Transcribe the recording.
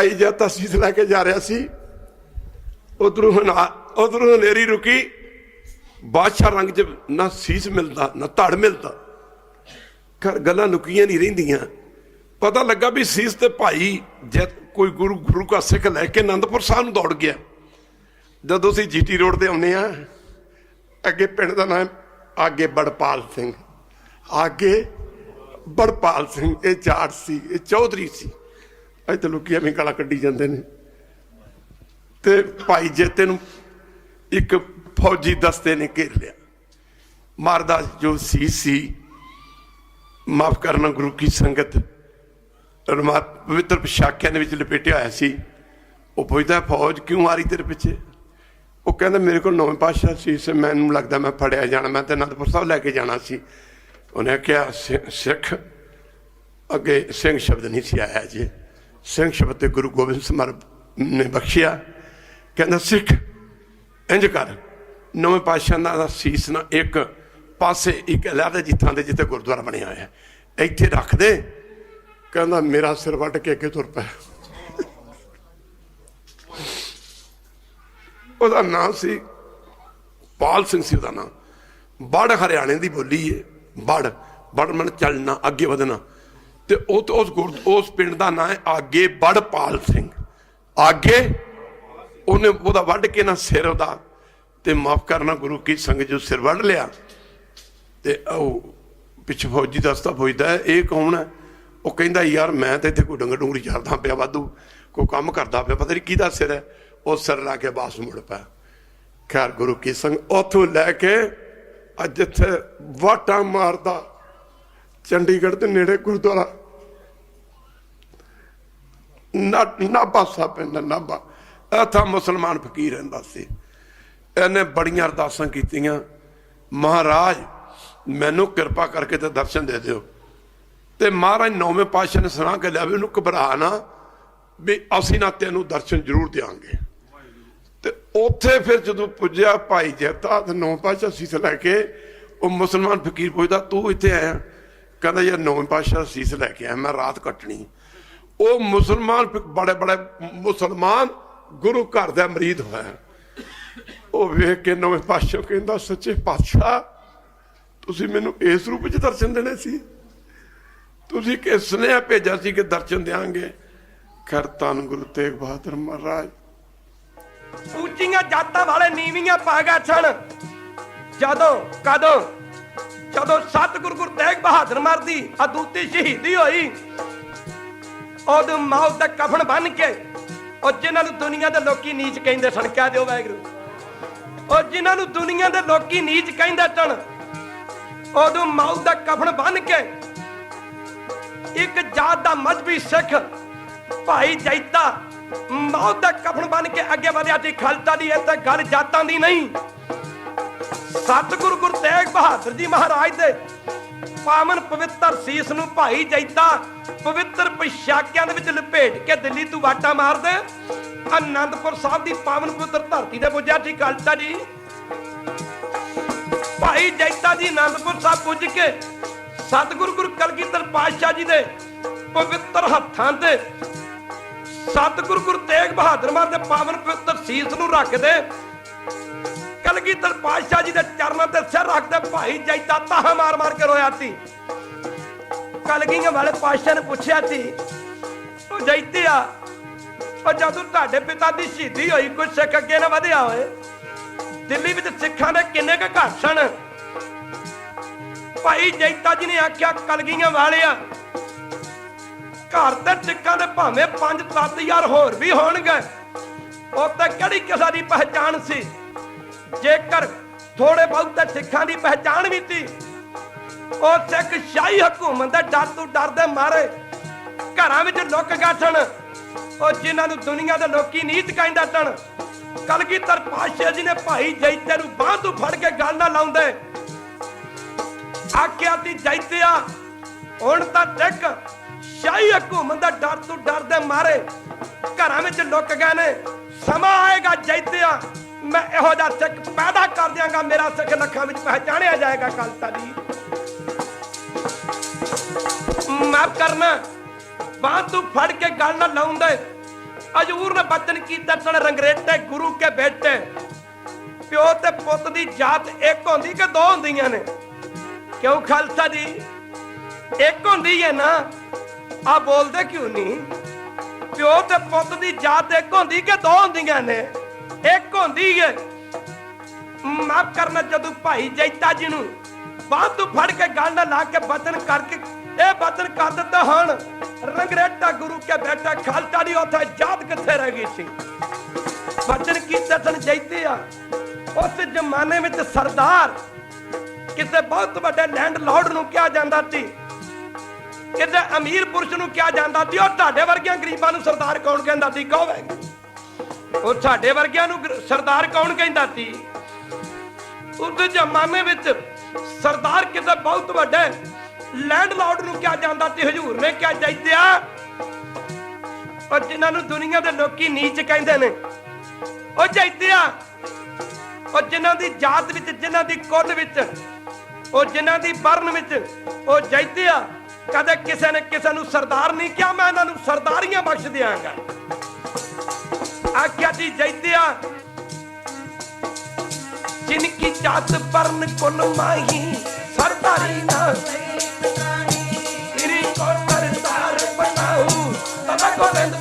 ਭਾਈ ਜਦ ਤਸੀਸ ਲੈ ਕੇ ਜਾ ਰਿਹਾ ਸੀ, ਉਧਰੋਂ ਉਧਰੋਂ ਹਨੇਰੀ ਰੁਕੀ, ਬਾਦਸ਼ਾਹ ਰੰਗ 'ਚ ਨਾ ਸੀਸ ਮਿਲਦਾ, ਨਾ ਧੜ ਮਿਲਦਾ। ਘਰ ਗੱਲਾਂ ਲੁਕੀਆਂ ਨਹੀਂ ਰਹਿੰਦੀਆਂ। ਪਤਾ ਲੱਗਾ ਵੀ ਸੀਸ ਤੇ ਭਾਈ ਜਦ ਕੋਈ ਗੁਰੂ ਗੁਰੂ ਕਾ ਸਿੱਖ ਲੈ ਕੇ ਆਨੰਦਪੁਰ ਸਾਹਿਬ ਨੂੰ ਦੌੜ ਗਿਆ। ਜਦੋਂ ਅਸੀਂ ਜੀਟੀ ਰੋਡ ਤੇ ਆਉਂਦੇ ਆ ਅੱਗੇ ਪਿੰਡ ਦਾ ਨਾਮ ਆਗੇ ਬੜਪਾਲ ਸਿੰਘ। ਆਗੇ ਬੜਪਾਲ ਸਿੰਘ, ਇਹ ਚਾਰ ਸੀ, ਇਹ ਚੌਧਰੀ ਸੀ। ਇੱਥੇ ਲੋਕੀ ਐਵੇਂ ਗਾਲਾਂ ਕੱਢੀ ਜਾਂਦੇ ਨੇ। ਤੇ ਭਾਈ ਜੇਤੇ ਨੂੰ ਇੱਕ ਫੌਜੀ ਦਸਤੇ ਨੇ ਘੇਰ ਲਿਆ। ਮਾਰਦਾ ਜੋ ਸੀ ਸੀ। ਮਾਫ ਕਰਨਾ ਗੁਰੂ ਕੀ ਸੰਗਤ। ਰਮਾ ਪਵਿੱਤਰ ਪੋਸ਼ਾਕਿਆਂ ਦੇ ਵਿੱਚ ਲਪੇਟਿਆ ਹੋਇਆ ਸੀ। ਉਹ ਪੁੱਛਦਾ, ਫੌਜ ਕਿਉਂ ਆ ਰਹੀ ਤੇਰੇ ਪਿੱਛੇ? ਉਹ ਕਹਿੰਦਾ, ਮੇਰੇ ਕੋਲ ਨੌਵੇਂ ਪਾਤਸ਼ਾਹ ਸੀ ਸੇ ਮੈਨੂੰ ਲੱਗਦਾ ਮੈਂ ਫੜਿਆ ਜਾਣਾ। ਮੈਂ ਤੇ ਅਨੰਦਪੁਰ ਸਾਹਿਬ ਲੈ ਕੇ ਜਾਣਾ ਸੀ। ਉਹਨੇ ਕਿਹਾ, ਸਿ- ਸਿੱਖ, ਅੱਗੇ ਸਿੰਘ ਸ਼ਬਦ ਨਹੀਂ ਸੀ ਆਇਆ ਜੀ ਸਿੰਘ ਸ਼ਬਦ ਤੇ ਗੁਰੂ ਗੋਬਿੰਦ ਸਿੰਘ ਮਹਾਰਾਜ ਨੇ ਬਖਸ਼ਿਆ। ਕਹਿੰਦਾ, ਸਿੱਖ, ਇੰਜ ਕਰ। ਨਵੇਂ ਪਾਤਸ਼ਾਹ ਦਾ ਸੀਸ ਨਾ ਇੱਕ ਪਾਸੇ ਇੱਕ ਅਲੱਗ ਜੀ ਥਾਂ ਤੇ ਜਿੱਥੇ ਗੁਰਦੁਆਰਾ ਬਣਿਆ ਹੋਇਆ। ਹੈ ਇੱਥੇ ਰੱਖ ਦੇ। ਕਹਿੰਦਾ, ਮੇਰਾ ਸਿਰ ਵੱਟ ਕੇ ਅੱਗੇ ਤੁਰ ਪਿਆ ਉਹਦਾ ਨਾਮ ਸੀ ਪਾਲ ਸਿੰਘ ਸੀ ਉਹਦਾ ਨਾਮ। ਬੜ ਹਰਿਆਣੇ ਦੀ ਬੋਲੀ ਹੈ ਬੜ। ਬੜ ਮਨ ਚੱਲਣਾ, ਅੱਗੇ ਵਧਣਾ। ਤੇ ਉਹ ਤੇ ਉਸ ਗੁਰ ਉਸ ਪਿੰਡ ਦਾ ਨਾਂ ਹੈ ਆਗੇ ਬੜਪਾਲ ਸਿੰਘ। ਆਗੇ ਉਹਨੇ ਉਹਦਾ ਵੱਢ ਕੇ ਨਾ ਸਿਰ ਉਹਦਾ ਤੇ ਮਾਫ ਕਰਨਾ ਗੁਰੂ ਕੀ ਸੰਗਤ ਜੋ ਸਿਰ ਵੱਢ ਲਿਆ ਤੇ ਉਹ ਪਿੱਛੇ ਫੌਜੀ ਦਸਤਾ ਪੁੱਛਦਾ ਇਹ ਕੌਣ ਹੈ? ਉਹ ਕਹਿੰਦਾ, ਯਾਰ ਮੈਂ ਤਾਂ ਇੱਥੇ ਕੋਈ ਡੰਗਰ ਡੂੰਗਰੀ ਚੱਲਦਾ ਪਿਆ ਵਾਧੂ, ਕੋਈ ਕੰਮ ਕਰਦਾ ਪਿਆ, ਪਤਾ ਨਹੀਂ ਕਿਹਦਾ ਸਿਰ ਹੈ। ਉਹ ਸਿਰ ਲਾ ਕੇ ਵਾਪਸ ਮੁੜ ਪਿਆ। ਖੈਰ ਗੁਰੂ ਕੀ ਸੰਗ ਉਥੋਂ ਲੈ ਕੇ ਅੱਜ ਇੱਥੇ ਵਾਟਾ ਮਾਰਦਾ, ਚੰਡੀਗੜ੍ਹ ਦੇ ਨੇੜੇ ਗੁਰਦੁਆਰਾ। ਨਾਭਾ ਸਾਹਿਬ ਪਿੰਡ ਨਾਭਾ ਇੱਥੇ ਮੁਸਲਮਾਨ ਫਕੀਰ ਰਹਿੰਦਾ ਸੀ। ਇਹਨੇ ਬੜੀਆਂ ਅਰਦਾਸਾਂ ਕੀਤੀਆਂ। ਮਹਾਰਾਜ, ਮੈਨੂੰ ਕਿਰਪਾ ਕਰਕੇ ਤੇ ਦਰਸ਼ਨ ਦੇ ਦਿਓ। ਤੇ ਮਹਾਰਾਜ ਨੌਵੇਂ ਪਾਤਸ਼ਾਹ ਨੇ ਸੁਣਾ ਕੇ ਲਿਆ ਵੀ ਉਹਨੂੰ ਘਬਰਾ ਨਾ, ਵੀ ਅਸੀਂ ਨਾ ਤੈਨੂੰ ਦਰਸ਼ਨ ਜ਼ਰੂਰ ਦੇਵਾਂਗੇ ਤੇ ਉੱਥੇ ਫਿਰ ਜਦੋਂ ਪੁੱਜਿਆ ਭਾਈ ਜਗਤਾ ਤੇ ਨੌ ਪਾਤਸ਼ਾਹ ਸੀਸ ਲੈ ਕੇ, ਉਹ ਮੁਸਲਮਾਨ ਫਕੀਰ ਪੁੱਛਦਾ, ਤੂੰ ਇੱਥੇ ਆਇਆ? ਕਹਿੰਦਾ, ਯਾਰ ਨੌ ਪਾਤਸ਼ਾਹ ਸੀਸ ਲੈ ਕੇ ਆਇਆ। ਮੈਂ ਰਾਤ ਕੱਟਣੀ। ਉਹ ਮੁਸਲਮਾਨ ਬੜੇ ਬੜੇ ਮੁਸਲਮਾਨ ਗੁਰੂ ਘਰ ਦਾ ਮਰੀਦ ਹੋਇਆ ਉਹ ਵੇਖ ਕੇ ਨਵੇਂ ਪਾਤਸ਼ਾਹ ਕਹਿੰਦਾ, ਸੱਚੇ ਪਾਤਸ਼ਾਹ, ਤੁਸੀਂ ਮੈਨੂੰ ਇਸ ਰੂਪ ਵਿੱਚ ਦਰਸ਼ਨ ਦੇਣੇ ਸੀ? ਤੁਸੀਂ ਕਿ ਸੁਨੇਹਾ ਭੇਜਿਆ ਸੀ ਕਿ ਦਰਸ਼ਨ ਦੇਾਂਗੇ ਖੈਰ, ਧੰਨ ਗੁਰੂ ਤੇਗ ਬਹਾਦਰ ਮਹਾਰਾਜ। ਉੱਚੀਆਂ ਜਾਤਾਂ ਵਾਲੇ ਨੀਵੀਆਂ ਪਾਗਾ ਗਏ ਜਦੋਂ, ਕਦੋਂ, ਜਦੋਂ ਸਤਿਗੁਰੂ ਗੁਰੂ ਤੇਗ ਬਹਾਦਰ ਮਰ ਦੀ ਅਦੁੱਤੀ ਸ਼ਹੀਦੀ ਹੋਈ ਉਹਦੇ ਮੌਤ ਦਾ ਕਫਨ ਬਨ ਕੇ ਉਹ ਜਿਨ੍ਹਾਂ ਨੂੰ ਦੁਨੀਆ ਦੇ ਲੋਕੀ ਨੀਚ ਕਹਿੰਦੇ ਸਨ, ਕਹਿ ਦਿਓ ਵਾਹਿਗੁਰੂ। ਉਹ ਜਿਨ੍ਹਾਂ ਨੂੰ ਦੁਨੀਆ ਦੇ ਲੋਕੀ ਨੀਚ ਕਹਿੰਦੇ ਸਨ, ਉਹਦੇ ਮੌਤ ਦਾ ਕਫਨ ਬਨ ਕੇ ਇੱਕ ਜਾਤ ਦਾ ਮਜਬੀ ਸਿੱਖ ਭਾਈ ਜੈਤਾ ਮੌਤ ਦਾ ਕਫਨ ਬਨ ਕੇ ਅੱਗੇ ਵਧਿਆ ਸੀ ਖਲਤਾ ਦੀ ਇਹ ਤਾਂ ਗੱਲ ਜਾਤਾਂ ਦੀ ਨਹੀਂ। ਸਤਿਗੁਰੂ ਗੁਰੂ ਤੇਗ ਬਹਾਦਰ ਜੀ ਮਹਾਰਾਜ ਦੇ ਪਾਵਨ ਪਵਿੱਤਰ ਸੀਸ ਨੂੰ ਭਾਈ ਜੈਤਾ ਪਵਿੱਤਰ ਪਿਸ਼ਾਕਿਆਂ ਦੇ ਵਿੱਚ ਲਪੇਟ ਕੇ ਦਿੱਲੀ ਤੋਂ ਵਾਟਾ ਮਾਰਦੇ। ਆਨੰਦਪੁਰ ਸਾਹਿਬ ਦੀ ਪਾਵਨ ਪਵਿੱਤਰ ਧਰਤੀ ਤੇ ਪੁੱਜਿਆ ਸੀ ਖਾਲਸਾ ਜੀ। ਭਾਈ ਜੈਤਾ ਜੀ ਆਨੰਦਪੁਰ ਸਾਹਿਬ ਪੁੱਜ ਕੇ ਸਤਿਗੁਰੂ ਗੁਰੂ ਕਲਗੀਧਰ ਪਾਤਸ਼ਾਹ ਜੀ ਦੇ ਪਵਿੱਤਰ ਹੱਥਾਂ ਤੇ ਸਤਿਗੁਰੂ ਗੁਰੂ ਤੇਗ ਬਹਾਦਰ ਮਾਰ ਦੇ ਪਾਵਨ ਪਵਿੱਤਰ ਸੀਸ ਨੂੰ ਰੱਖਦੇ ਕਲਗੀਧਰ ਪਾਤਸ਼ਾਹ ਜੀ ਦੇ ਚਰਨਾਂ ਤੇ ਸਿਰ ਰੱਖਦੇ ਭਾਈ ਜੈਤਾ ਤਾਹਾ ਮਾਰ ਮਾਰ ਕੇ ਰੋਇਆ ਸੀ। ਕਲਗੀਆਂ ਵਾਲੇ ਪਾਤਸ਼ਾਹ ਨੇ ਪੁੱਛਿਆ ਸੀ ਉਹ ਜੈਤਿਆ ਉਹ ਜਦੋਂ ਤੁਹਾਡੇ ਪਿਤਾ ਦੀ ਸ਼ਹੀਦੀ ਹੋਈ ਕੋਈ ਸਿੱਖ ਅੱਗੇ ਨਾ ਵਧਿਆ ਹੋਏ ਦਿੱਲੀ ਵਿੱਚ ਸਿੱਖਾਂ ਦੇ ਕਿੰਨੇ ਕੁ ਘਰ ਸਨ? ਭਾਈ ਜੈਤਾ ਜੀ ਨੇ ਆਖਿਆ, ਕਲਗੀਆਂ ਵਾਲਿਆ, ਘਰ ਤੇ ਸਿੱਖਾਂ ਦੇ ਭਾਵੇਂ 5-7000 ਹੋਰ ਵੀ ਹੋਣਗੇ ਉਹ ਤੇ ਕਿਹੜੀ ਕਿਸੇ ਦੀ ਪਹਿਚਾਣ ਸੀ? ਜੇਕਰ ਥੋੜੇ ਬਹੁਤ ਸਿੱਖਾਂ ਦੀ ਪਹਿਚਾਣ ਵੀ ਸੀ, ਉਹ ਸਿੱਖ ਸ਼ਾਹੀ ਹਕੂਮਤ ਦੇ ਡਰ ਤੋਂ ਡਰਦੇ ਮਾਰੇ। ਘਰਾਂ ਵਿੱਚ ਲੁੱਕ ਗਏ ਉਹ ਜਿਨ੍ਹਾਂ ਨੂੰ ਦੁਨੀਆ ਦੇ ਲੋਕੀ ਨੀਤ ਕਹਿੰਦਾ ਸਨ, ਕਲਗੀਧਰ ਪਾਤਸ਼ਾਹ ਜੀ ਨੇ ਭਾਈ ਜੈਤੇ ਨੂੰ ਬਾਂਹ ਤੋਂ ਫੜ ਕੇ ਗੱਲ ਨਾ ਲਾਉਂਦੇ। ਆਖਿਆ ਤੀ ਜੈਤਿਆ, ਹੁਣ ਤਾਂ ਸਿੱਖ ਸ਼ਾਹੀ ਹਕੂਮਤ ਦਾ ਡਰ ਤੋਂ ਡਰਦੇ ਮਾਰੇ। ਘਰਾਂ ਵਿੱਚ ਲੁੱਕ ਗਏ ਨੇ ਸਮਾਂ ਆਏਗਾ ਜੈਤਿਆ। ਮੈਂ ਇਹੋ ਜਿਹਾ ਸਿੱਖ ਪੈਦਾ ਕਰ ਦਿਆਂਗਾ, ਮੇਰਾ ਸਿੱਖ ਲੱਖਾਂ ਵਿੱਚ ਪਹਿਚਾਣਿਆ ਜਾਏਗਾ ਖਾਲਸਾ ਜੀ। ਮਾਫ ਕਰਨਾ, ਬਾਂਹ ਤੂੰ ਫੜ ਕੇ ਗੱਲ ਨਾ ਲਾਉਂਦੇ। ਹਜੂਰ ਨੇ ਬਚਨ ਕੀਤਾ ਸਣ ਰੰਗਰੇਟੇ, ਗੁਰੂ ਕੇ ਬੇਟੇ। ਪਿਓ ਤੇ ਪੁੱਤ ਦੀ ਜਾਤ ਇੱਕ ਹੁੰਦੀ ਕਿ ਦੋ ਹੁੰਦੀਆਂ ਨੇ? ਕਿਉਂ ਖਾਲਸਾ ਜੀ? ਇੱਕ ਹੁੰਦੀ ਹੈ ਨਾ ਆ ਬੋਲਦੇ ਕਿਉਂ ਨਹੀਂ? ਪਿਓ ਤੇ ਪੁੱਤ ਦੀ ਜਾਤ ਇੱਕ ਹੁੰਦੀ ਕਿ ਦੋ ਹੁੰਦੀਆਂ ਨੇ? ਇੱਕ ਹੁੰਦੀ ਹੈ ਮਾਫ ਕਰਨਾ ਜਦੋਂ ਭਾਈ ਜੈਤਾ ਜੀ ਨੂੰ ਬਾਹ ਤੋਂ ਫੜ ਕੇ ਗੱਲ ਨਾਲ ਲਾ ਕੇ ਬਚਨ ਕਰਕੇ ਇਹ ਬਚਨ ਕਰ ਦਿੱਤਾ ਹੁਣ। ਰੰਗਰੇਟਾ ਗੁਰੂ ਕੇ ਬੇਟਾ ਖਾਲਸਾ ਦੀ ਉੱਥੇ ਜਾਤ ਕਿੱਥੇ ਰਹਿ ਗਈ ਸੀ? ਬਚਨ ਕੀਤੇ ਸਨ ਜੈਤੇ ਆ? ਉਸ ਜ਼ਮਾਨੇ ਵਿੱਚ ਸਰਦਾਰ ਕਿਸੇ ਬਹੁਤ ਵੱਡੇ ਲੈਂਡ ਲਾਰਡ ਨੂੰ ਕਿਹਾ ਜਾਂਦਾ ਸੀ। ਕਿਸੇ ਅਮੀਰ ਪੁਰਸ਼ ਨੂੰ ਕਿਹਾ ਜਾਂਦਾ ਸੀ, ਉਹ ਤੁਹਾਡੇ ਵਰਗਿਆਂ ਗਰੀਬਾਂ ਨੂੰ ਸਰਦਾਰ ਕੌਣ ਕਹਿੰਦਾ ਸੀ? ਕਹੋਗੇ ਉਹ ਸਾਡੇ ਵਰਗਿਆਂ ਨੂੰ ਗਰ- ਸਰਦਾਰ ਕੌਣ ਕਹਿੰਦਾ ਸੀ? ਉਸ ਜ਼ਮਾਨੇ ਵਿੱਚ ਸਰਦਾਰ ਕਿਸੇ ਬਹੁਤ ਵੱਡੇ ਲੈਂਡ ਲਾਰਡ ਨੂੰ ਕਿਹਾ ਜਾਂਦਾ ਸੀ, ਹਜੂਰ ਨੇ ਕਿਹਾ ਜੈਤਿਆ ਉਹ ਜਿਨ੍ਹਾਂ ਨੂੰ ਦੁਨੀਆ ਦੇ ਲੋਕੀ ਨੀਚ ਕਹਿੰਦੇ ਨੇ, ਉਹ ਜੈਤਿਆ ਉਹ ਜਿਨ੍ਹਾਂ ਦੀ ਜਾਤ ਵਿੱਚ, ਜਿਨ੍ਹਾਂ ਦੀ ਕੁੱਲ ਵਿੱਚ, ਉਹ ਜਿਨ੍ਹਾਂ ਦੀ ਵਰਨ ਵਿੱਚ, ਉਹ ਜੈਤਿਆ ਕਦੇ ਕਿਸੇ ਨੇ ਕਿਸੇ ਨੂੰ ਸਰਦਾਰ ਨਹੀਂ ਕਿਹਾ, ਮੈਂ ਇਹਨਾਂ ਨੂੰ ਸਰਦਾਰੀਆਂ ਬਖਸ਼ ਦਿਆਂਗਾ ਆਗਿਆ ਦੀ ਜੈਤਿਆ। ਜਿਨ ਕੀ ਜਾਤ ਪਰਨ ਕੋਨ ਮਾਹੀ, ਸਰਦਾਰੀ ਨਾ ਤੇਰੀ ਕੋਰ ਕਰਤਾਰ ਬਣਾਉ ਤਬਾ ਗੋਬਿੰਦ